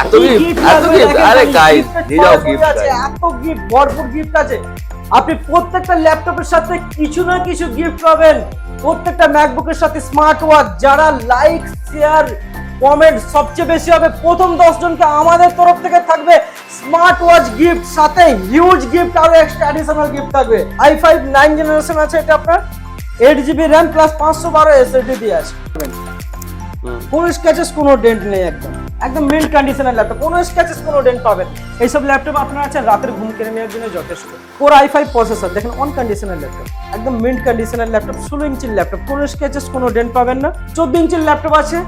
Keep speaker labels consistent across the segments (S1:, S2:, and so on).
S1: এত gift এত
S2: দেখেন
S1: আরে যাও
S2: ছড়াছড়ি
S1: gift,
S2: আছে, এত গিফট ভরপুর গিফট আছে। আপনি প্রত্যেকটা ল্যাপটপের সাথে কিছু না কিছু গিফট পাবেন। প্রত্যেকটা ম্যাকবুকের সাথে স্মার্ট ওয়াচ যারা লাইক শেয়ার কমেন্ট সবচেয়ে বেশি হবে প্রথম দশ জনকে আমাদের তরফ থেকে থাকবে স্মার্ট ওয়াচ গিফট সাথে হিউজ গিফট আর এক্সট্রা অ্যাডিশনাল গিফট থাকবে। আই ফাইভ নাইন জেনারেশন আছে এটা আপনার। এইট জিবি র্যাম প্লাস পাঁচশো বারো এসএসডি দিয়ে আছে। কোনো স্ক্র্যাচেস কোনো ডেন্ট নেই একদম। একদম মিল্ড কন্ডিশনের ল্যাপটপ কোনো স্ক্র্যাচেস কোনো ডেন্ট পাবেন। এইসব ল্যাপটপ আপনার আছে, রাতের ঘুম কেড়ে নেওয়ার জন্য যথেষ্ট। কোর আই ফাইভ প্রসেসর দেখেন অন কন্ডিশনের ল্যাপটপ একদম মিল্ড কন্ডিশনের ল্যাপটপ ষোলো ইঞ্চির ল্যাপটপ কোনো স্ক্র্যাচেস কোনো ডেন্ট পাবেন না। চোদ্দ ইঞ্চির ল্যাপটপ আছে।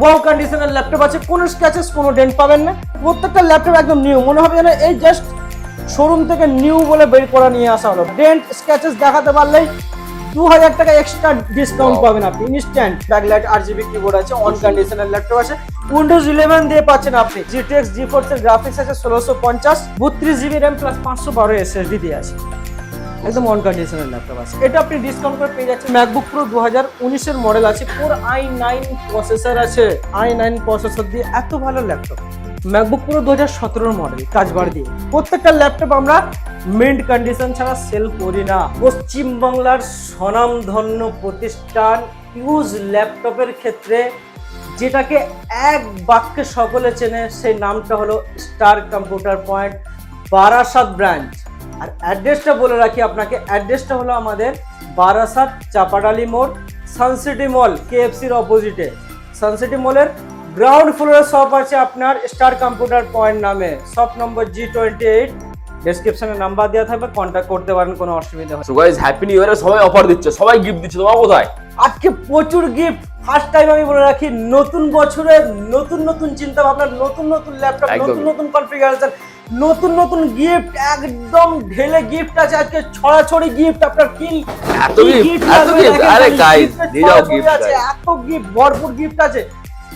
S2: ওয়াও কন্ডিশনের ল্যাপটপ আছে। কোনো স্ক্র্যাচেস কোনো ডেন্ট পাবেন না। প্রত্যেকটা ল্যাপটপ একদম নিউ মনে হবে যেন এই জাস্ট শোরুম থেকে নিউ বলে বের করা নিয়ে আসা হলো। ডেন্ট স্ক্র্যাচেস দেখাতে পারলেই দু হাজার টাকা এক্সট্রা ডিসকাউন্ট. পাবেন আপনি। ইনস্ট্যান্ট ব্যাকলাইট আর জিবি কিবোর্ড আছে অন কন্ডিশনাল ল্যাপটপ আছে। উইন্ডোজ ইলেভেন দিয়ে পাচ্ছেন আপনি। জিটেক্স জি ফোর্স এর গ্রাফিক্স আছে ষোলোশো পঞ্চাশ বত্রিশ জিবি র্যাম প্লাস পাঁচশো বারো এসএসডি দিয়ে আছে। একদম অন কন্ডিশনাল ল্যাপটপ আছে। এটা আপনি ডিসকাউন্ট করে পেয়ে যাচ্ছেন। ম্যাকবুক প্রো দু হাজার উনিশের মডেল আছে। কোর আই নাইন প্রসেসর আছে। আই নাইন প্রসেসর দিয়ে এত ভালো ল্যাপটপ ম্যাকবুক প্রো দু হাজার সতেরোর মডেল কাজবার দিয়ে। প্রত্যেকটা ল্যাপটপ আমরা মিন্ট কন্ডিশন ছাড়া সেল করি না। পশ্চিমবাংলার স্বনামধন্য প্রতিষ্ঠান ইউজ ল্যাপটপের ক্ষেত্রে যেটাকে এক বাক্যে সকলে চেনে, সেই নামটা হলো star computer point Barasat branch আর অ্যাড্রেসটা বলে রাখি আপনাকে অ্যাড্রেসটা হলো আমাদের বারাসাত চাপাডালি মোড় সানসিটি মল কেএফসির অপোজিটে সানসিটি মলের গ্রাউন্ড ফ্লোরে শপ আছে আপনার স্টার কম্পিউটার পয়েন্ট নামে। Shop number G twenty eight ডেসক্রিপশনে নাম্বার দেওয়া থাকবে কন্ট্যাক্ট করতে পারেন কোনো অসুবিধা হবে
S1: সো গাইস হ্যাপি নিউ ইয়ারে সবাই অফার দিচ্ছে সবাই গিফট দিচ্ছে তোমার কোথায়?
S2: আজকে প্রচুর গিফট ফার্স্ট টাইম আমি বলে রাখি নতুন বছরে নতুন নতুন চিন্তা ভাবনা নতুন নতুন ল্যাপটপ নতুন নতুন কনফিগারেশন নতুন নতুন গিফট একদম ঢেলে গিফট আছে আজকে ছড়াছড়ি গিফট আপনার কি
S1: এত
S2: দেখেন
S1: আরে নিয়ে যাও
S2: ছড়াছড়ি আছে, এত গিফট ভরপুর গিফট আছে।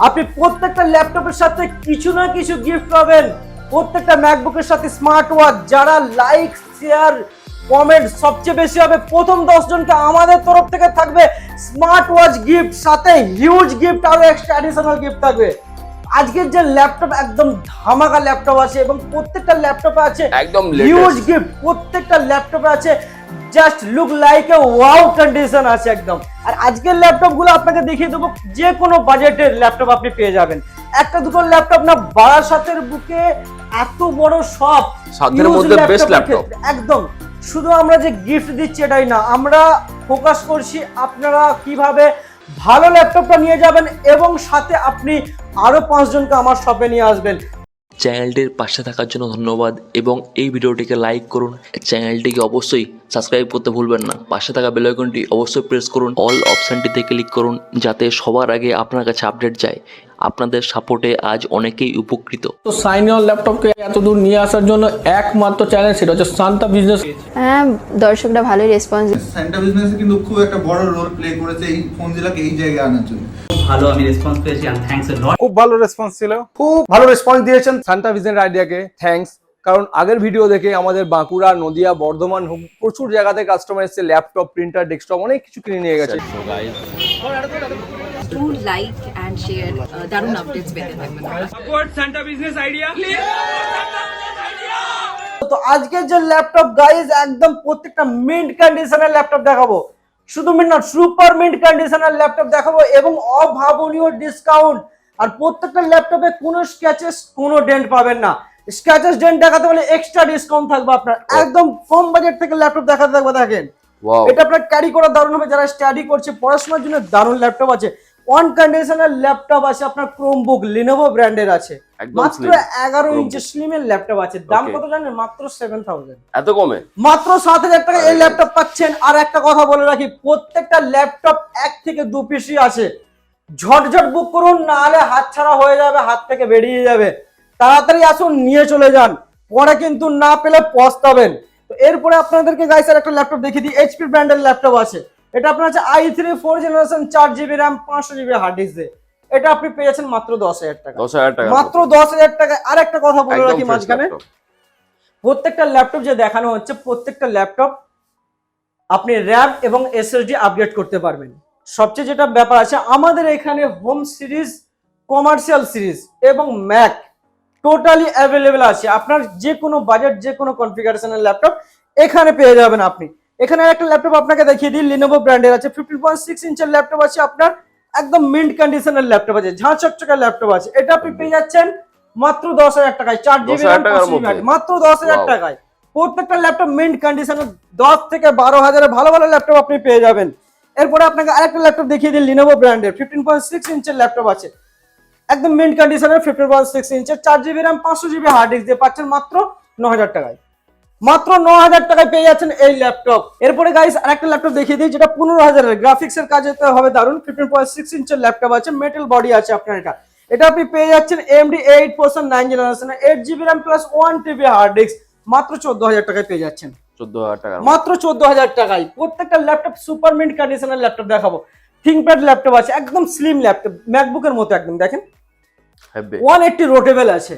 S2: আপনি প্রত্যেকটা ল্যাপটপের সাথে কিছু না কিছু গিফট পাবেন। প্রত্যেকটা ম্যাকবুকের সাথে স্মার্ট ওয়াচ যারা লাইক শেয়ার কমেন্ট সবচেয়ে বেশি হবে প্রথম দশ জনকে আমাদের তরফ থেকে থাকবে স্মার্ট ওয়াচ গিফট সাথে হিউজ গিফট আরও এক্সট্রা অ্যাডিশনাল গিফট থাকবে। আজকের যে ল্যাপটপ একদম ধামাকা ল্যাপটপ আছে এবং প্রত্যেকটা ল্যাপটপে আছে
S1: একদম
S2: হিউজ গিফট প্রত্যেকটা ল্যাপটপে আছে just look like a wow condition আছে একদম। আর আজকের ল্যাপটপগুলো আপনাকে দেখিয়ে দেবো যে কোনো বাজেটের ল্যাপটপ আপনি পেয়ে যাবেন। একটা দুটো ল্যাপটপ না বারাসাতের বুকে এত বড় সব
S1: সাধ্যের মধ্যে বেস্ট ল্যাপটপ
S2: একদম। শুধু আমরা যে গিফট দিচ্ছি এটাই না আমরা ফোকাস করছি আপনারা কীভাবে ভালো ল্যাপটপটা নিয়ে যাবেন এবং সাথে আপনি আরও পাঁচজনকে আমার শপে নিয়ে আসবেন।
S3: চ্যানেলটির পাশে থাকার জন্য ধন্যবাদ এবং এই ভিডিওটিকে লাইক করুন। চ্যানেলটিকে অবশ্যই সাবস্ক্রাইব করতে ভুলবেন না। পাশে থাকা বেল আইকনটি অবশ্যই প্রেস করুন। অল অপশানটিতে ক্লিক করুন যাতে সবার আগে আপনার কাছে আপডেট যায়। আপনাদের সাপোর্টে আজ অনেকেই উপকৃত।
S4: তো সাইন অন ল্যাপটপকে এত দূর নিয়ে আসার জন্য একমাত্র চ্যানেল সেটা হচ্ছে শান্তা বিজনেস
S5: হ্যাঁ দর্শকরা ভালোই রেসপন্স
S6: স্যান্টা বিজনেসে কিন্তু খুব একটা বড় রোল প্লে করেছে এই ফোন জেলাকে এই জায়গায় আনার জন্য।
S7: ভালো আমি রেসপন্স পেয়েছি অ্যান্ড থ্যাঙ্কস এ লট
S8: খুব ভালো রেসপন্স ছিল। খুব ভালো রেসপন্স দিয়েছেন সান্টা ভিজন আইডিয়াকে থ্যাঙ্কস কারণ আগের ভিডিও দেখে আমাদের বাঁকুড়া নদিয়া বর্ধমান প্রচুর জায়গাতে কাস্টমার এসেছে ল্যাপটপ প্রিন্টার ডেস্কটপ অনেক কিছু কিনে নিয়ে গেছে।
S9: Do like and share uh, দারুণ আপডেটস পেতে থাকবেন।
S2: তো আজকের যে ল্যাপটপ গাইজ একদম প্রত্যেকটা মিন্ট কন্ডিশনের ল্যাপটপ দেখাবো। শুধু মিন্ট না সুপার মিন্ট কন্ডিশনের ল্যাপটপ দেখাবো এবং অভাবনীয় ডিসকাউন্ট আর প্রত্যেকটা ল্যাপটপে কোনো স্ক্র্যাচেস কোনো ডেন্ট পাবেন না। স্ক্র্যাচেস ডেন্ট দেখাতে হলে এক্সট্রা ডিসকাউন্ট থাকবে আপনার। একদম কম বাজেট থেকে ল্যাপটপ দেখাতে থাকবে দেখেন।
S1: ওয়াও
S2: এটা আপনার ক্যারি করা দারুণ হবে। যারা স্টাডি করছে পড়াশোনার জন্য দারুণ ল্যাপটপ আছে। অন কন্ডিশনের ল্যাপটপ আছে আপনার ক্রোমবুক লিনোভো ব্র্যান্ডের আছে। মাত্র
S1: slim।
S2: এগারো
S1: Chromebook।
S2: ইঞ্চি স্লিমের ল্যাপটপ আছে। দাম. কত জানেন? মাত্র সেভেন থাউজেন্ড
S1: এত কমে?
S2: মাত্র সাত হাজার টাকা এই ল্যাপটপ পাচ্ছেন। আর একটা কথা বলে রাখি প্রত্যেকটা ল্যাপটপ এক থেকে দু পিসই আছে। ঝটঝট বুক করুন না হলে হাত ছাড়া হয়ে যাবে হাত থেকে বেরিয়ে যাবে। তাড়াতাড়ি আসুন নিয়ে চলে যান। পরে কিন্তু না পেলে পস্তাবেন। তো এরপরে আপনাদেরকে গাইসের একটা ল্যাপটপ দেখিয়ে দিই। এইচপি ব্র্যান্ডের ল্যাপটপ আছে। এটা আপনার আছে আই থ্রি ফোর জেনারেশন চার জিবি র্যাম পাঁচশো জিবি হার্ড ডিস্ক দিয়ে এটা আপনি পেয়েছেন মাত্র দশ হাজার টাকা।
S1: দশ হাজার টাকা।
S2: মাত্র দশ হাজার টাকা। আর একটা কথা বলে রাখি মাঝখানে। প্রত্যেকটা ল্যাপটপ যে দেখানো হচ্ছে প্রত্যেকটা ল্যাপটপ আপনি র্যাম এবং এসএসডি আপডেট করতে পারবেন। সবচেয়ে যেটা ব্যাপার আছে আমাদের এখানে হোম সিরিজ কমার্শিয়াল সিরিজ এবং ম্যাক টোটালি অ্যাভেলেবেল আছে। আপনার যে কোনো বাজেট যে কোনো কনফিগারেশনের ল্যাপটপ এখানে পেয়ে যাবেন আপনি। এখানে একটা ল্যাপটপ আপনাকে দেখিয়ে দিই লিনোভো ব্র্যান্ডের আছে। ফিফটিন পয়েন্ট সিক্স ইঞ্চের ল্যাপটপ আছে আপনার একদম মিন্ট কন্ডিশনের ল্যাপটপ আছে। ঝাঁ চকচকের ল্যাপটপ আছে। এটা আপনি পেয়ে যাচ্ছেন মাত্র দশ হাজার টাকায়। চার জিবি
S1: 10,000
S2: মাত্র দশ হাজার. টাকায়। প্রত্যেকটা ল্যাপটপ মিন্ট কন্ডিশনে দশ থেকে বারো হাজারের ভালো ভালো ল্যাপটপ আপনি পেয়ে যাবেন। এরপরে আপনাকে আরেকটা ল্যাপটপ দেখিয়ে দিই লিনোভো ব্র্যান্ডের ফিফটিন পয়েন্ট সিক্স ইঞ্চের ল্যাপটপ আছে। একদম মিন্ট কন্ডিশনের ফিফটিন পয়েন্ট সিক্স ইঞ্চের। চার জিবি র্যাম পাঁচশো জিবি হার্ড ডিস্ক দিয়ে পাচ্ছেন মাত্র ন হাজার টাকায়। মাত্র ন হাজার টাকায় পেয়ে যাচ্ছেন এই ল্যাপটপ এরপরে গাইস আরেকটা ল্যাপটপ দেখিয়ে দিই যেটা পনেরো হাজারের গ্রাফিক্স এর কাজে হবে দারুণ ফিফটিন পয়েন্ট সিক্স ইঞ্চের ল্যাপটপ আছে মেটাল বডি আছে আপনার এটা। এটা আপনি পেয়ে যাচ্ছেন AMD eight percent nine generation eight GB RAM plus one TB hard disk মাত্র চোদ্দ হাজার টাকায় পেয়ে যাচ্ছেন।
S1: চোদ্দ হাজার টাকার
S2: মাত্র চোদ্দ হাজার টাকায়। প্রত্যেকটা ল্যাপটপ সুপার মিন্ট কন্ডিশনের ল্যাপটপ দেখাবো। থিঙ্কপ্যাড ল্যাপটপ আছে একদম স্লিম ল্যাপটপ ম্যাকবুকের মতো একদম দেখেন। ওয়ান এইটটি রোটেবেল আছে।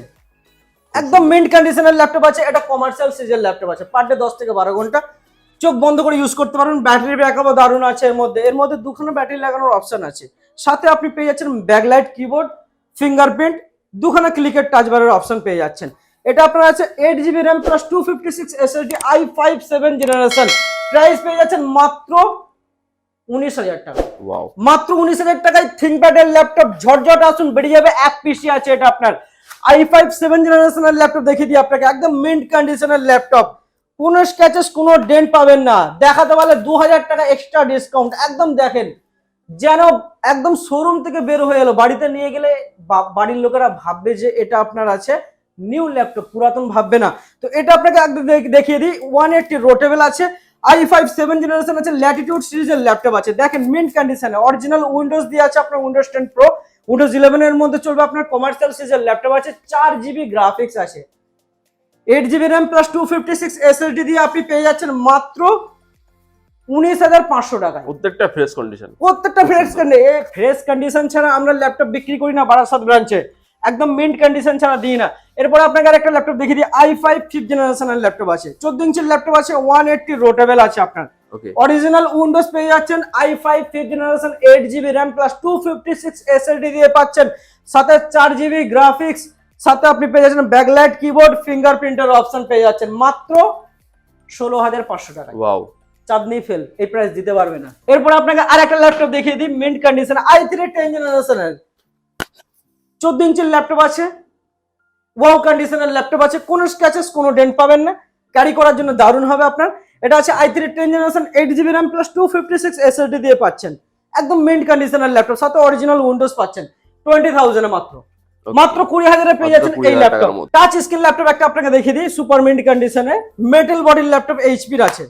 S2: একদম মিন্ট কন্ডিশনের ল্যাপটপ আছে এটা কমার্শিয়াল সিজের ল্যাপটপ আছে পার ডে দশ থেকে বারো ঘণ্টা। চোখ বন্ধ করে ইউজ করতে পারবেন ব্যাটারি ব্যাকআপও দারুণ আছে এর মধ্যে। এর মধ্যে দুখানা ব্যাটারি লাগানোর অপশন আছে। সাথে আপনি পেয়ে যাচ্ছেন ব্যাকলাইট কিবোর্ড ফিঙ্গারপ্রিন্ট দুখানা ক্লিকের টাচ বারের অপশন পেয়ে যাচ্ছেন। এটা আপনার আছে eight GB RAM plus two fifty six SSD I five seven generation price পেয়ে যাচ্ছেন মাত্র উনিশ হাজার টাকা। মাত্র উনিশ হাজার টাকায় থিঙ্কপ্যাডের ল্যাপটপ ঝটঝট আসুন বেরিয়ে যাবে এক পিসি আছে এটা আপনার। আই ফাইভ সেভেন জেনারেশনের ল্যাপটপ দেখিয়ে দিই আপনাকে, একদম মিন্ট কন্ডিশনের ল্যাপটপ কোনো স্ক্যাচেস কোনো ডেন্ট পাবেন না। দেখাতে পারলে দু হাজার টাকা এক্সট্রা ডিসকাউন্ট একদম দেখেন, যেন একদম শোরুম থেকে বের হয়ে এলো। বাড়িতে নিয়ে গেলে বাড়ির লোকেরা ভাববে যে এটা আপনার আছে নিউ ল্যাপটপ পুরাতন ভাববে না। তো এটা আপনাকে একদম দেখিয়ে দিই ওয়ান এইটটি রোটেবল আছে আই ফাইভ সেভেন জেনারেশন আছে ল্যাটিটিউড সিরিজের ল্যাপটপ আছে। দেখেন মিন্ট কন্ডিশনে অরিজিনাল উইন্ডোজ দিয়ে আছে আপনার Windows ten pro Windows eleven এর মধ্যে চলবে আপনার কমার্শিয়াল সিরিজের ল্যাপটপ আছে চার জিবি গ্রাফিক্স আছে। Eight GB RAM plus two fifty six SSD দিয়ে আপনি পেয়ে যাচ্ছেন মাত্র উনিশ হাজার পাঁচশো টাকায়।
S1: প্রত্যেকটা ফ্রেশ কন্ডিশন
S2: প্রত্যেকটা ফ্রেশ কন্ডিশন ফ্রেশ কন্ডিশন ছাড়া আমরা ল্যাপটপ বিক্রি করি না বারাসাত ব্রাঞ্চে একদম মিন্ট কন্ডিশন ছাড়া দিই না। এরপর আপনাকে আরেকটা ল্যাপটপ দেখিয়ে দিই আই ফাইভ ফিফথ জেনারেশনের ল্যাপটপ আছে। চোদ্দ ইঞ্চির ল্যাপটপ আছে ওয়ান এইটটি রোটেবল আছে আপনার। অরিজিনাল উইন্ডোজ পেয়ে যাচ্ছেন I five fifth generation eight GB RAM plus two fifty six দিয়ে পাচ্ছেন সাথে চার জিবি গ্রাফিক্স সাথে আপনি পেয়ে যাচ্ছেন ব্যাকলাইট কিবোর্ড ফিঙ্গারপ্রিন্টের অপশন পেয়ে যাচ্ছেন মাত্র ষোলো হাজার পাঁচশো টাকা
S1: ওয়াও
S2: চাঁদনি ফেল এই প্রাইস দিতে পারবে না। এরপর আপনাকে আর একটা ল্যাপটপ দেখিয়ে দিই mint condition I three ten জেনারেশনের চোদ্দ ইঞ্চির ল্যাপটপ আছে ওয়াও কন্ডিশনের ল্যাপটপ আছে কোনো স্ক্যাচেস কোনো ডেন্ট পাবেন না। ক্যারি করার জন্য দারুণ হবে আপনার। এটা আছে I three ten generation eight GB RAM plus two fifty six SSD দিয়ে পাচ্ছেন। একদম মিন্ট কন্ডিশনের ল্যাপটপ সাথে অরিজিনাল উইন্ডোজ পাচ্ছেন টোয়েন্টি থাউজেন্ডে মাত্র। মাত্র কুড়ি হাজারে পেয়ে যাচ্ছেন এই ল্যাপটপ টাচ স্ক্রিন ল্যাপটপ একটা আপনাকে দেখিয়ে দিই সুপার মিন্ট কন্ডিশনে মেটাল বডির ল্যাপটপ এইচপির আছে।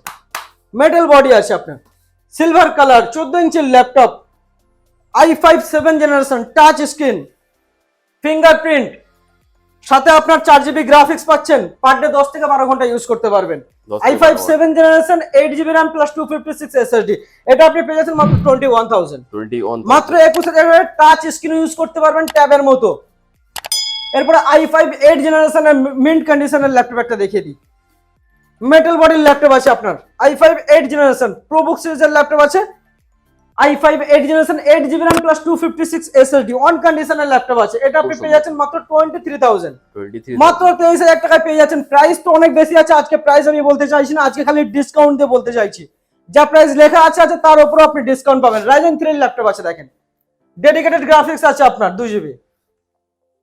S2: মেটাল বডি আছে আপনার। সিলভার কালার চোদ্দ ইঞ্চির laptop I five seven generation touch screen fingerprint সাথে আপনার চার জিবি গ্রাফিক্স পাচ্ছেন পার ডে দশ থেকে বারো ঘণ্টা ইউজ করতে পারবেন। I
S1: five
S2: seven generation eight GB RAM plus two fifty six SSD এটা আপনি পেয়ে যাচ্ছেন মাত্র টোয়েন্টি ওয়ান থাউজেন্ড মাত্র একুশ হাজার টাচ স্ক্রিন ইউজ করতে পারবেন ট্যাবের মতো। এরপরে আই ফাইভ এইট জেনারেশনের মিন্ট কন্ডিশনের ল্যাপটপ একটা দেখিয়ে দিই। মেটাল বডির ল্যাপটপ আছে আপনার। I five eight generation ProBook সিরিজের ল্যাপটপ আছে। I five eight generation eight GB RAM plus two fifty six SSD on কন্ডিশনের ল্যাপটপ আছে। এটা আপনি পেয়ে যাচ্ছেন মাত্র twenty three thousand
S1: twenty three
S2: মাত্র তেইশ হাজার টাকায় পেয়ে যাচ্ছেন। প্রাইস তো অনেক বেশি আছে। আজকে প্রাইস আমি বলতে চাইছি না। আজকে খালি ডিসকাউন্ট দিয়ে বলতে চাইছি। যা প্রাইস লেখা আছে আছে তার উপর আপনি ডিসকাউন্ট পাবেন। রাইজেন থ্রি ল্যাপটপ আছে দেখেন। ডেডিকেটেড গ্রাফিক্স আছে আপনার দুই GB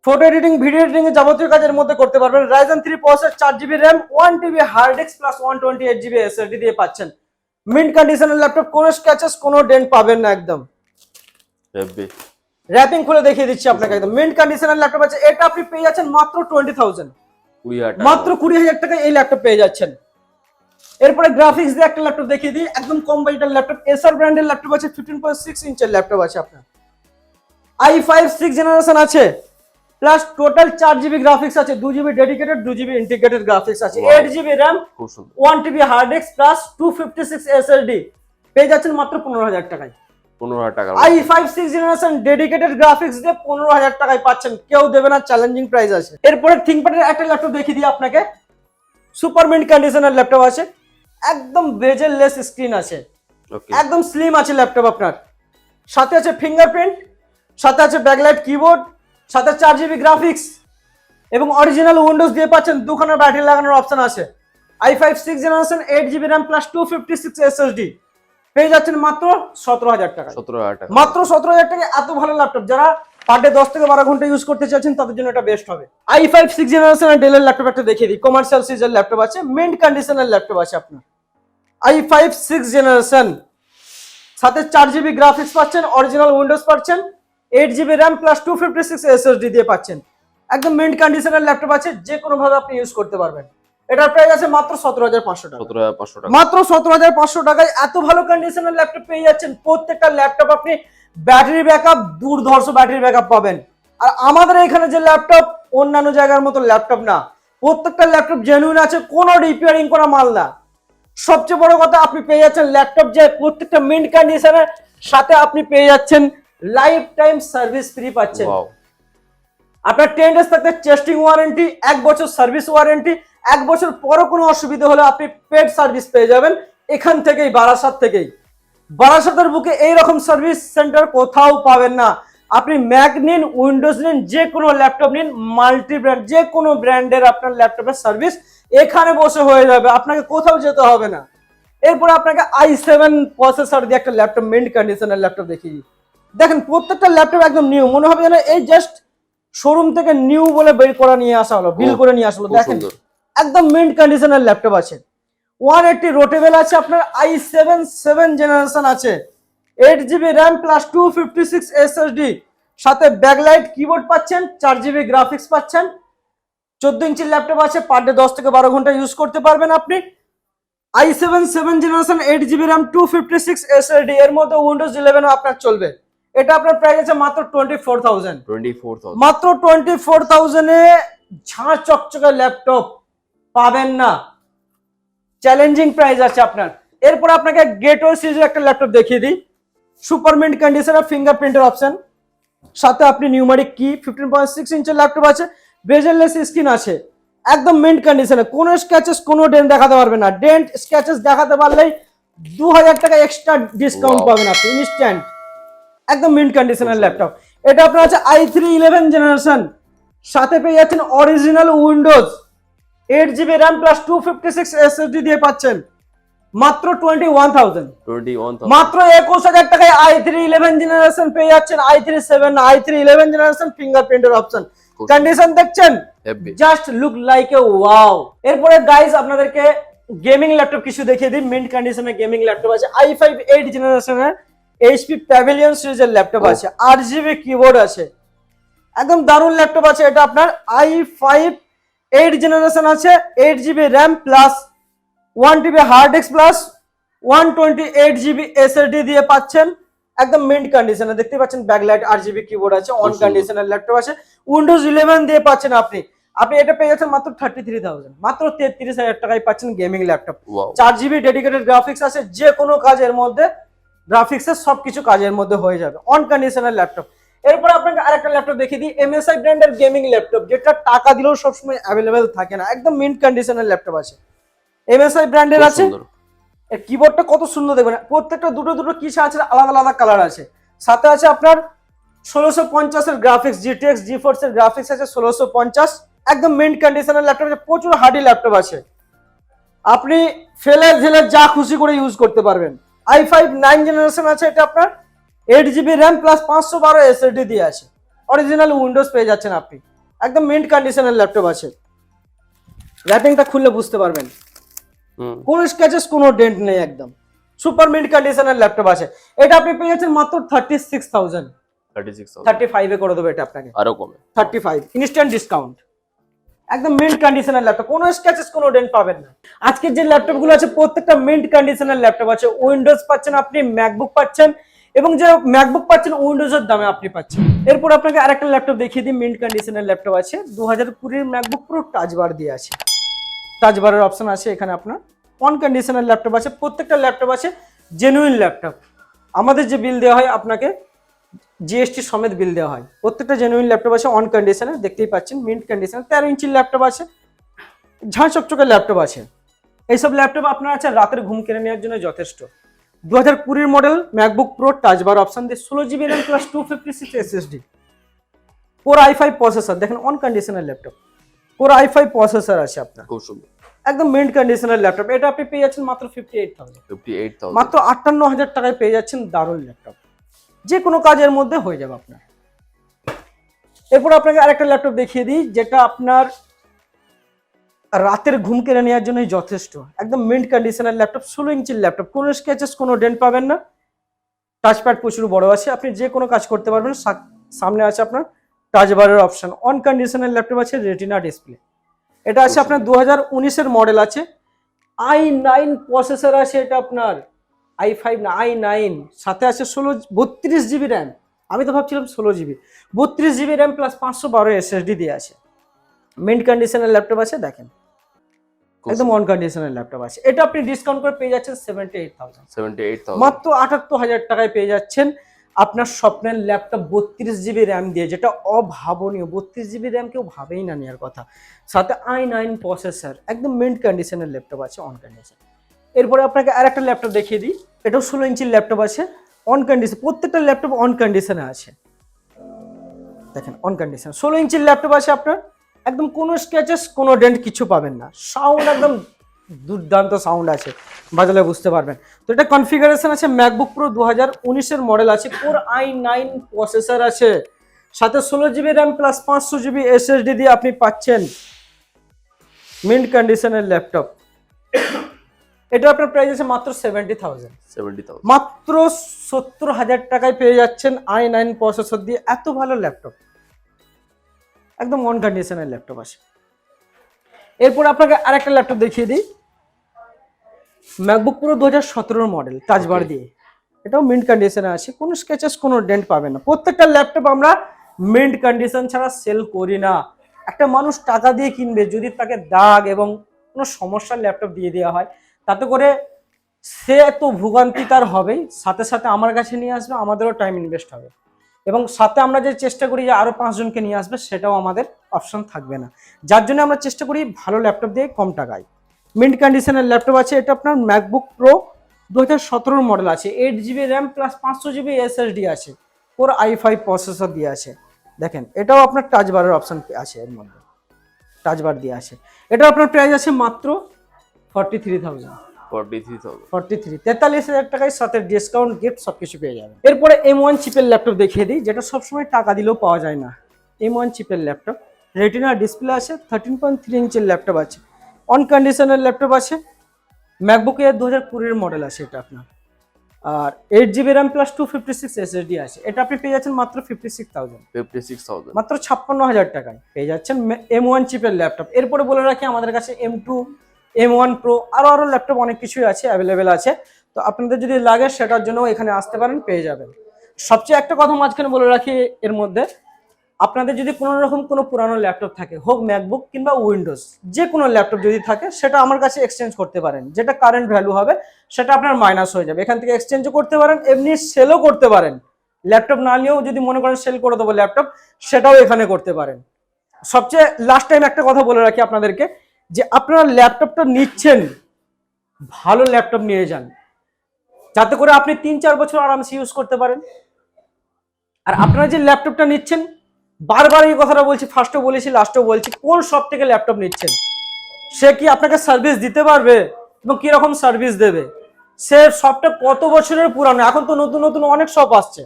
S2: photo editing video editing এর যাবতীয় কাজের মধ্যে করতে পারবেন। রাইজেন থ্রি প্রসেস চার GB RAM one TB hard disk plus one twenty eight GB SSD দিয়ে পাচ্ছেন। মিন্ট কন্ডিশনের ল্যাপটপ কোনো স্ক্যাচেস কোনো ডেন্ট পাবেন না একদম। র্যাপিং খুলে দেখিয়ে দিচ্ছি আপনাকে একদম। মিন্ট কন্ডিশনের ল্যাপটপ আছে এটা আপনি পেয়ে যাচ্ছেন মাত্র টোয়েন্টি থাউজেন্ড
S1: টাকা
S2: মাত্র কুড়ি হাজার টাকায় এই ল্যাপটপ পেয়ে যাচ্ছেন। এরপরে গ্রাফিক্স দিয়ে একটা ল্যাপটপ দেখিয়ে দিই একদম কম বাজেটের ল্যাপটপ এসআর ব্র্যান্ডের ল্যাপটপ আছে ফিফটিন পয়েন্ট সিক্স ইঞ্চের ল্যাপটপ আছে আপনার। আই ফাইভ সিক্স জেনারেশন আছে। প্লাস টোটাল চার জিবি গ্রাফিক্স আছে দু জিবি ডেডিকেটেড দু জিবি ইন্টিগ্রেটেড গ্রাফিক্স আছে. Eight
S1: GB RAM
S2: one TB hard disk plus two fifty six SSD পেয়ে যাচ্ছেন মাত্র পনেরো হাজার টাকায়।
S1: পনেরো হাজার টাকার
S2: I five six generation dedicated graphics দিয়ে পনেরো হাজার টাকায় পাচ্ছেন। কেউ দেবে না চ্যালেঞ্জিং প্রাইস আছে। এরপরে থিঙ্কপ্যাডের একটা ল্যাপটপ দেখিয়ে দিই আপনাকে। সুপার মিন্ট কন্ডিশনের ল্যাপটপ আছে। একদম বেজেল লেস স্ক্রিন আছে একদম স্লিম আছে ল্যাপটপ আপনার। সাথে আছে ফিঙ্গারপ্রিন্ট সাথে আছে ব্যাকলাইট কিবোর্ড সাথে চার জিবি গ্রাফিক্স এবং অরিজিনাল উইন্ডোজ দিয়ে পাচ্ছেন দুখানা ব্যাটারি লাগানোর অপশন আছে। I five six generation eight GB RAM plus two fifty six SSD পেয়ে যাচ্ছেন মাত্র সতেরো হাজার টাকা
S1: সতেরো হাজার টাকা।
S2: মাত্র সতেরো হাজার টাকা এত ভালো ল্যাপটপ যারা পার ডে দশ থেকে বারো ঘণ্টা ইউজ করতে চাচ্ছেন তাদের জন্য এটা বেস্ট হবে। আই ফাইভ সিক্স জেনারেশন আর ডেলের ল্যাপটপ একটা দেখিয়ে দিই। কমার্শিয়াল সিজের ল্যাপটপ আছে মেন্ট কন্ডিশনের ল্যাপটপ আছে আপনার। আই ফাইভ সিক্স জেনারেশন সাথে চার জিবি গ্রাফিক্স পাচ্ছেন অরিজিনাল উইন্ডোজ পাচ্ছেন eight GB RAM plus two fifty six SSD দিয়ে পাচ্ছেন। একদম মেন্ট কন্ডিশনের ল্যাপটপ আছে যে কোনো ভাবে আপনি ইউজ করতে পারবেন। এটার প্রাইস আছে মাত্র সতেরো হাজার পাঁচশো টাকা।
S1: সতেরো হাজার পাঁচশো টাকা।
S2: মাত্র সতেরো হাজার পাঁচশো টাকায় এত ভালো কন্ডিশনের ল্যাপটপ পেয়ে যাচ্ছেন প্রত্যেকটা ল্যাপটপ আপনি ব্যাটারি ব্যাকআপ দুর্ধর্ষ ব্যাটারি ব্যাকআপ পাবেন। আর আমাদের এখানে যে ল্যাপটপ অন্যান্য জায়গার মতো ল্যাপটপ না প্রত্যেকটা ল্যাপটপ জেনুইন আছে কোনো রিপেয়ারিং করা মাল না। সবচেয়ে বড় কথা আপনি পেয়ে যাচ্ছেন ল্যাপটপ যে প্রত্যেকটা মিন্ট কন্ডিশনের সাথে আপনি পেয়ে যাচ্ছেন লাইফ টাইম সার্ভিস ফ্রি পাচ্ছেন আপনার টেন ডেজ থাকতে টেস্টিং ওয়ারেন্টি এক বছর সার্ভিস ওয়ারেন্টি এক বছর পরও কোনো অসুবিধা হলে আপনি পেড সার্ভিস পেয়ে যাবেন। এখান থেকেই বারাসাত থেকেই। বারাসাতের বুকে এইরকম সার্ভিস সেন্টার কোথাও পাবেন না। আপনি ম্যাক নিন উইন্ডোজ নিন যে কোনো ল্যাপটপ নিন মাল্টি ব্র্যান্ড যে কোনো ব্র্যান্ডের আপনার ল্যাপটপের সার্ভিস এখানে বসে হয়ে যাবে। আপনাকে কোথাও যেতে হবে না। এরপরে আপনাকে আই সেভেন প্রসেসর দিয়ে একটা ল্যাপটপ মেন্ট কন্ডিশনের ল্যাপটপ দেখিয়ে। দেখেন প্রত্যেকটা ল্যাপটপ একদম নিউ মনে হবে যেন এই জাস্ট শোরুম থেকে নিউ বলে বের করা নিয়ে আসা হলো বিল করে নিয়ে আসলো দেখেন একদম মেন্ট কন্ডিশনের ল্যাপটপ আছে। ওয়ান এইটটি রোটেবল আছে আপনার আই সেভেন সেভেন জেনারেশন আছে। Eight GB RAM plus two fifty six SSD সাথে ব্যাকলাইট কিবোর্ড পাচ্ছেন চার জিবি গ্রাফিক্স পাচ্ছেন। চোদ্দ ইঞ্চির ল্যাপটপ আছে পার ডে দশ থেকে বারো ঘণ্টা ইউজ করতে পারবেন আপনি। I seven seven generation eight GB RAM two fifty six SSD এর মধ্যে উইন্ডোজ ইলেভেনও আপনার চলবে। এটা আপনার প্রাইস আছে মাত্র twenty four
S1: thousand twenty four
S2: মাত্র টোয়েন্টি ফোর থাউজেন্ডে ঝাঁ চকচকে ল্যাপটপ পাবেন না। চ্যালেঞ্জিং প্রাইস আছে আপনার। এরপর আপনাকে গেটওয়ে সিরিজের একটা ল্যাপটপ দেখিয়ে দিই। সুপারমেন্ট কন্ডিশনার ফিঙ্গারপ্রিন্টের অপশন সাথে আপনি numeric key fifteen point six ইঞ্চের laptop আছে। বেজেললেস স্ক্রিন আছে। একদম মেন্ট কন্ডিশনে কোনো স্ক্যাচেস কোনো ডেন্ট দেখাতে পারবে না। ডেন্ট স্ক্যাচেস দেখাতে পারলেই দু হাজার টাকা এক্সট্রা ডিসকাউন্ট পাবেন আপনি। ইনস্ট্যান্ট একদম মিন্ট কন্ডিশনের ল্যাপটপ এটা আপনার আছে আই থ্রি ইলেভেন জেনারেশন সাথে পেয়ে যাচ্ছেন original Windows eight GB RAM plus two fifty six SSD দিয়ে পাচ্ছেন। মাত্র টোয়েন্টি ওয়ান থাউজেন্ড মাত্র একুশ হাজার টাকায় আই থ্রি ইলেভেন জেনারেশন পেয়ে যাচ্ছেন। I three seven I three eleven generation ফিঙ্গারপ্রিন্টের option condition দেখছেন? Just look like a wow এরপরে গাইস আপনাদেরকে গেমিং ল্যাপটপ কিছু দেখিয়ে দিই। মিন্ট কন্ডিশনের গেমিং ল্যাপটপ আছে। আই ফাইভ এইট জেনারেশনের এইচপি প্যাভিলিয়ন সিরিজের ল্যাপটপ. আছে আর জিবি কিবোর্ড আছে একদম দারুণ ল্যাপটপ আছে এটা আপনার আই ফাইভ এইট জেনারেশন আছে eight GB RAM plus one TB hard disk plus one twenty eight GB SSD দিয়ে পাচ্ছেন একদম মিন্ট কন্ডিশনে দেখতে পাচ্ছেন ব্যাকলাইট আর জিবি কিবোর্ড আছে অন। কন্ডিশনের ল্যাপটপ আছে উইন্ডোজ ইলেভেন দিয়ে পাচ্ছেন আপনি আপনি এটা পেয়ে যাচ্ছেন মাত্র থার্টি থ্রি থাউজেন্ড মাত্র তেত্রিশ হাজার টাকায় পাচ্ছেন গেমিং ল্যাপটপ চার জিবি ডেডিকেটেড গ্রাফিক্স আছে যে কোনো কাজের মধ্যে গ্রাফিক্সের সবকিছু কাজের মধ্যে হয়ে যাবে অন কন্ডিশনের ল্যাপটপ এরপর আপনাকে আরেকটা ল্যাপটপ দেখিয়ে দিই এমএসআই ব্র্যান্ডের গেমিং ল্যাপটপ যেটা টাকা দিলেও সবসময় অ্যাভেলেবেল থাকে না একদম মিন্ট কন্ডিশনের ল্যাপটপ আছে। এমএসআই ব্র্যান্ডের আছে? এর কিবোর্ডটা কত সুন্দর দেখবেন প্রত্যেকটা দুটো দুটো কিসে আছে আলাদা আলাদা কালার আছে। সাথে আছে আপনার ষোলোশো পঞ্চাশের গ্রাফিক্স জিটিএক্স জি ফোর্সের গ্রাফিক্স আছে ষোলোশো পঞ্চাশ একদম মিন্ট কন্ডিশনের ল্যাপটপ আছে প্রচুর হার্ডি ল্যাপটপ আছে। আপনি ফেলে ঝেলে যা খুশি করে ইউজ করতে পারবেন। আই ফাইভ নাইন জেনারেশন আছে এটা আপনার। এইট জিবি র্যাম প্লাস পাঁচশো বারো এসএসডি দিয়ে আছে। অরিজিনাল উইন্ডোজ পেয়ে যাচ্ছেন আপনি। একদম মিন্ট কন্ডিশনের ল্যাপটপ আছে। র্যাপিংটা খুললে বুঝতে পারবেন। কোনো স্ক্যাচেস কোনো ডেন্ট নেই একদম। সুপার মিন্ট কন্ডিশনের ল্যাপটপ আছে। এটা আপনি পেয়ে যাচ্ছেন মাত্র thirty six thousand
S1: thirty six
S2: thirty ফাইভে করে দেবো এটা আপনাকে।
S1: আরও কমে।
S2: থার্টি ফাইভ ইনস্ট্যান্ট ডিসকাউন্ট একদম মিন্ট কন্ডিশনের ল্যাপটপ কোনো স্ক্যাচেস কোনো ডেন্ট পাবেন না। আজকে যে ল্যাপটপগুলো আছে, প্রত্যেকটা মিন্ট কন্ডিশনের ল্যাপটপ আছে। উইন্ডোজ পাচ্ছেন আপনি ম্যাকবুক পাচ্ছেন। এবং যে ম্যাকবুক পাচ্ছেন উইন্ডোজের দামে আপনি পাচ্ছেন। এরপর আপনাকে আরেকটা ল্যাপটপ দেখিয়ে দিই। মিন্ট কন্ডিশনের ল্যাপটপ আছে। দু হাজার কুড়ির ম্যাকবুক পুরো টাচ বার দিয়ে আছে। টাচ বারের অপশন আছে এখানে আপনার। অন কন্ডিশনের ল্যাপটপ আছে। প্রত্যেকটা ল্যাপটপ আছে জেনুইন ল্যাপটপ আমাদের যে বিল দেওয়া হয়, আপনাকে জিএসটি সমেত বিল দেওয়া হয়। প্রত্যেকটা জেনুইন ল্যাপটপ আছে অন কন্ডিশনে দেখতেই পাচ্ছেন মিন্ট কন্ডিশনে তেরো ইঞ্চির ল্যাপটপ আছে ঝাঁ চকচকের ল্যাপটপ আছে। এইসব ল্যাপটপ আপনার আছে রাতের ঘুম কেড়ে নেওয়ার জন্য যথেষ্ট। দু হাজার কুড়ির model MacBook Pro touch bar option দিয়ে ষোলো GB RAM plus two fifty six SSD core I five processor দেখেন অন কন্ডিশনের laptop core I five processor আছে আপনার।
S1: খুব সুন্দর।
S2: একদম মিন্ট কন্ডিশনের ল্যাপটপ এটা আপনি পেয়ে যাচ্ছেন মাত্র fifty eight thousand
S1: fifty eight thousand
S2: মাত্র আটান্ন হাজার টাকায় পেয়ে যাচ্ছেন দারুণ ল্যাপটপ যে কোনো কাজের মধ্যে হয়ে যাবে আপনার। এরপর আপনাকে আরেকটা ল্যাপটপ দেখিয়ে দিই যেটা আপনার রাতের ঘুম কেড়ে নেওয়ার জন্যই যথেষ্ট। একদম মিন্ট কন্ডিশনের ল্যাপটপ ষোলো ইঞ্চির ল্যাপটপ কোনো স্কেচেস কোনো ডেন্ট পাবেন না। টাচপ্যাড প্রচুর বড় আছে। আপনি যে কোনো কাজ করতে পারবেন। সামনে আছে আপনার টাচ বারের অপশন অন কন্ডিশনের ল্যাপটপ আছে রেটিনা ডিসপ্লে এটা আছে আপনার দু হাজার উনিশের মডেল আছে। আই নাইন প্রসেসর আছে এটা আপনার। আই ফাইভ না আই নাইন সাথে আছে ষোলো বত্রিশ জিবি র্যাম। আমি তো ভাবছিলাম ষোলো জিবি। বত্রিশ জিবি র্যাম প্লাস পাঁচশো বারো এসএসডি দিয়ে আছে। মিন্ট কন্ডিশনের ল্যাপটপ আছে দেখেন। একদম অন কন্ডিশনের ল্যাপটপ আছে। এটা আপনি ডিসকাউন্ট করে পেয়ে যাচ্ছেন seventy eight thousand
S1: seventy eight thousand
S2: মাত্র আটাত্তর হাজার টাকায় পেয়ে যাচ্ছেন আপনার স্বপ্নের ল্যাপটপ বত্রিশ জিবি র্যাম দিয়ে যেটা অভাবনীয়। বত্রিশ জিবি র্যাম কেউ ভাবেই না নেওয়ার কথা। সাথে আই নাইন প্রসেসর একদম মিন্ট কন্ডিশনের ল্যাপটপ আছে অন কন্ডিশন এরপরে আপনাকে আর একটা ল্যাপটপ দেখিয়ে দিই। এটাও ষোলো ইঞ্চির ল্যাপটপ আছে। অন কন্ডিশন প্রত্যেকটা ল্যাপটপ অন কন্ডিশনে আছে। দেখেন অন কন্ডিশন ষোলো ইঞ্চির ল্যাপটপ আছে আপনার। একদম কোনো স্ক্র্যাচেস কোনো ডেন্ট কিছু পাবেন না। সাউন্ড একদম দুর্দান্ত সাউন্ড আছে। বাজালে বুঝতে পারবেন। তো এটা কনফিগারেশন আছে ম্যাকবুক প্রো দু হাজার উনিশের মডেল আছে। কোর আই নাইন প্রসেসর আছে। সাথে ষোলো জিবি র্যাম প্লাস পাঁচশো জিবি এসএসডি দিয়ে আপনি পাচ্ছেন। মিন্ট কন্ডিশনের ল্যাপটপ। এটা আপনার প্রাইস আছে মাত্র সেভেন্টি থাউজেন্ড
S1: সেভেন্টি থাউজেন্ড
S2: মাত্র সত্তর হাজার টাকায় পেয়ে যাচ্ছেন আই নাইন প্রসেসর দিয়ে এত ভালো ল্যাপটপ একদম অন কন্ডিশনের ল্যাপটপ আছে এরপর আপনাকে আরেকটা ল্যাপটপ দেখিয়ে দিই। ম্যাকবুক পুরো দু হাজার সতেরোর মডেল টাচবার দিয়ে। এটাও মিন্ট কন্ডিশনে আছে কোনো স্কেচেস কোনো ডেন্ট পাবে না। প্রত্যেকটা ল্যাপটপ আমরা মিন্ট কন্ডিশন ছাড়া সেল করি না। একটা মানুষ টাকা দিয়ে কিনবে যদি তাকে দাগ এবং কোনো সমস্যার ল্যাপটপ দিয়ে দেওয়া হয় তাতে করে সে তো ভোগান্তি তার হবেই, সাথে সাথে আমার কাছে নিয়ে আসবে, আমাদেরও টাইম ইনভেস্ট হবে। এবং সাথে আমরা যে চেষ্টা করি যে আরও পাঁচজনকে নিয়ে আসবে, সেটাও আমাদের অপশন থাকবে না। যার জন্য আমরা চেষ্টা করি ভালো ল্যাপটপ দিয়ে কম টাকায়। মিন্ট কন্ডিশনের ল্যাপটপ আছে, এটা আপনার ম্যাকবুক প্রো দু হাজার মডেল আছে। এইট জিবি র্যাম প্লাস পাঁচশো জিবি এসএসডি আছে। ওর আই ফাইভ প্রসেসর দিয়ে আছে। দেখেন, এটাও আপনার টাচ বারের অপশন আছে এর মধ্যে। টাচ বার দিয়ে আছে। এটা আপনার প্রাইস আছে মাত্র forty three thousand discount gift সব কিছু পেয়ে যাবেন এরপরে এম ওয়ান চিপের ল্যাপটপ দেখিয়ে দিই যেটা সবসময় টাকা দিলেও পাওয়া যায় না। এম ওয়ান চিপের ল্যাপটপ রেটিনা ডিসপ্লে আছে থার্টিন পয়েন্ট থ্রি ইঞ্চের ল্যাপটপ আছে। অন কন্ডিশনের ল্যাপটপ আছে ম্যাকবুক দু হাজার কুড়ির মডেল আছে এটা আপনার। আর eight GB RAM plus two fifty six SSD আছে। এটা আপনি পেয়ে যাচ্ছেন মাত্র fifty six thousand
S1: fifty six thousand
S2: মাত্র ছাপ্পান্ন হাজার টাকায়। পেয়ে যাচ্ছেন এম ওয়ান চিপের ল্যাপটপ এরপরে বলে রাখি আমাদের কাছে M two M one Pro আরও আরও ল্যাপটপ অনেক কিছুই আছে অ্যাভেলেবেল আছে। তো আপনাদের যদি লাগে সেটার জন্য এখানে আসতে পারেন, পেয়ে যাবেন। সবচেয়ে একটা কথা মাঝখানে বলে রাখি এর মধ্যে, আপনাদের যদি কোনো রকম কোনো পুরানো ল্যাপটপ থাকে, হোক ম্যাকবুক কিংবা উইন্ডোজ যে কোনো ল্যাপটপ যদি থাকে, সেটা আমার কাছে এক্সচেঞ্জ করতে পারেন। যেটা কারেন্ট ভ্যালু হবে, সেটা আপনার মাইনাস হয়ে যাবে। এখান থেকে এক্সচেঞ্জও করতে পারেন, এমনি সেলও করতে পারেন। ল্যাপটপ না নিয়েও যদি মনে করেন সেল করে দেবো ল্যাপটপ সেটাও এখানে করতে পারেন। সবচেয়ে লাস্ট টাইম একটা কথা বলে রাখি আপনাদেরকে যে আপনারা ল্যাপটপটা নিচ্ছেন, ভালো ল্যাপটপ নিয়ে যান। যাতে করে আপনি তিন চার বছর আরামসে ইউজ করতে পারেন। আর আপনারা যে ল্যাপটপটা নিচ্ছেন, বারবার এই কথাটা বলছি ফার্স্টও বলেছি লাস্টও বলছি, কোন শপ থেকে ল্যাপটপ নিচ্ছেন? সে কি আপনাকে সার্ভিস দিতে পারবে এবং কীরকম সার্ভিস দেবে? সে শপটা কত বছরের পুরানো? এখন তো নতুন নতুন অনেক শপ আসছে।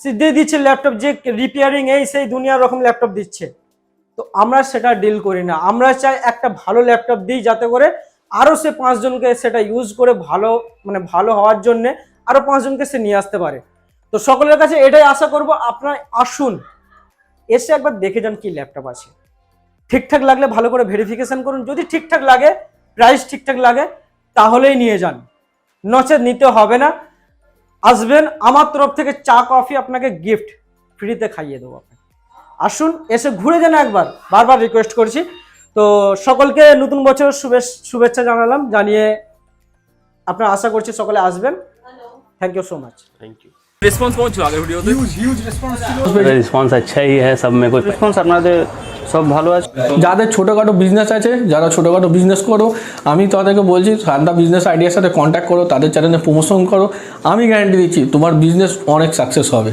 S2: সে দিয়ে দিচ্ছে ল্যাপটপ, যে রিপেয়ারিং এই, সেই দুনিয়ার রকম ল্যাপটপ দিচ্ছে। তো আমরা সেটা ডিল করি না। আমরা চাই একটা ভালো ল্যাপটপ দিই যাতে করে আরও সে পাঁচজনকে সেটা ইউজ করে ভালো মানে ভালো হওয়ার জন্যে আরও পাঁচজনকে সে নিয়ে আসতে পারে। তো সকলের কাছে এটাই আশা করব, আপনার আসুন, এসে একবার দেখে যান কি ল্যাপটপ আছে। ঠিকঠাক লাগলে ভালো করে ভেরিফিকেশন করুন, যদি ঠিকঠাক লাগে প্রাইস ঠিকঠাক লাগে, তাহলেই নিয়ে যান। নচেত নিতে হবে না। আসবেন, আমার তরফ থেকে চা, কফি আপনাকে গিফট ফ্রিতে খাইয়ে দেবো আপনাকে। আসুন এসে ঘুরে যান একবার বারবার রিকোয়েস্ট করছি। তো সকলকে নতুন বছর শুভেচ্ছা জানালাম জানিয়ে আপনারা আশা করছি সকলে আসবেন। Thank you so much
S1: thank you
S4: response কেমন ছিল আগের ভিডিওতে
S7: রেসপন্স আচ্ছাই হ্যাঁ সব মে কো রেসপন্স আপনাদের সব ভালো আছে।
S4: যাদের ছোটোখাটো বিজনেস আছে যারা ছোটোখাটো বিজনেস করো আমি তাদেরকে বলছি সান্তা বিজনেস আইডিয়ার সাথে কন্ট্যাক্ট করো তাদের চ্যানেলে প্রমোশন করো। আমি গ্যারান্টি দিচ্ছি তোমার বিজনেস অনেক সাকসেস হবে।